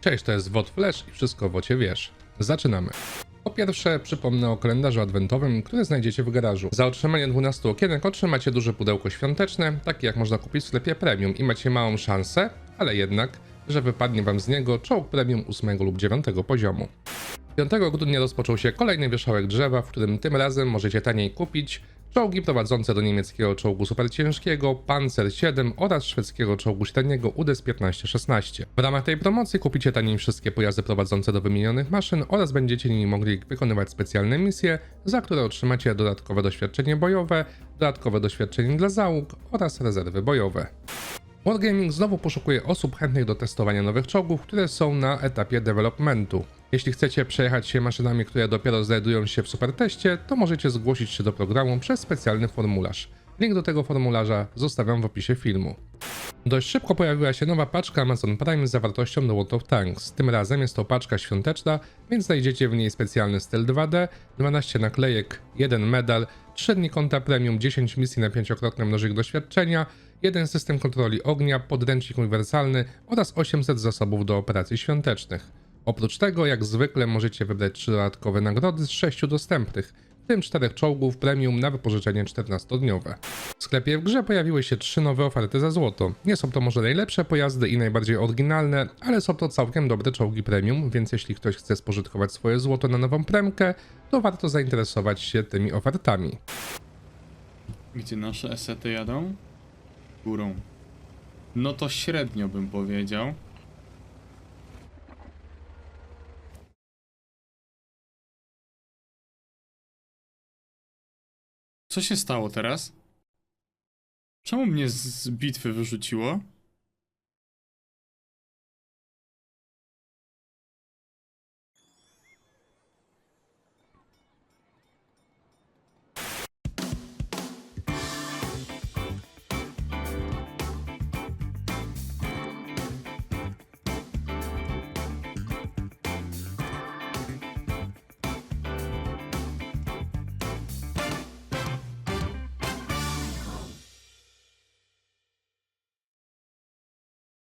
Cześć, to jest WOT Flash i wszystko o wocie wiesz. Zaczynamy. Po pierwsze, przypomnę o kalendarzu adwentowym, który znajdziecie w garażu. Za otrzymanie 12 okienek otrzymacie duże pudełko świąteczne, takie jak można kupić w sklepie premium i macie małą szansę, ale jednak, że wypadnie wam z niego czołg premium 8 lub 9 poziomu. 5 grudnia rozpoczął się kolejny wierzchołek drzewa, w którym tym razem możecie taniej kupić czołgi prowadzące do niemieckiego czołgu superciężkiego Panzer 7 oraz szwedzkiego czołgu średniego UDES 1516. W ramach tej promocji kupicie taniej wszystkie pojazdy prowadzące do wymienionych maszyn oraz będziecie nimi mogli wykonywać specjalne misje, za które otrzymacie dodatkowe doświadczenie bojowe, dodatkowe doświadczenie dla załóg oraz rezerwy bojowe. Wargaming znowu poszukuje osób chętnych do testowania nowych czołgów, które są na etapie developmentu. Jeśli chcecie przejechać się maszynami, które dopiero znajdują się w superteście, to możecie zgłosić się do programu przez specjalny formularz. Link do tego formularza zostawiam w opisie filmu. Dość szybko pojawiła się nowa paczka Amazon Prime z zawartością do World of Tanks. Tym razem jest to paczka świąteczna, więc znajdziecie w niej specjalny styl 2D, 12 naklejek, 1 medal, 3 dni konta premium, 10 misji na 5-krotny mnożyk doświadczenia, jeden system kontroli ognia, podręcznik uniwersalny oraz 800 zasobów do operacji świątecznych. Oprócz tego, jak zwykle, możecie wybrać 3 dodatkowe nagrody z 6 dostępnych, w tym 4 czołgów premium na wypożyczenie 14-dniowe. W sklepie w grze pojawiły się 3 nowe oferty za złoto. Nie są to może najlepsze pojazdy i najbardziej oryginalne, ale są to całkiem dobre czołgi premium, więc jeśli ktoś chce spożytkować swoje złoto na nową premkę, to warto zainteresować się tymi ofertami. Gdzie nasze esety jadą? Górą. No to średnio bym powiedział. Co się stało teraz? Czemu mnie z bitwy wyrzuciło?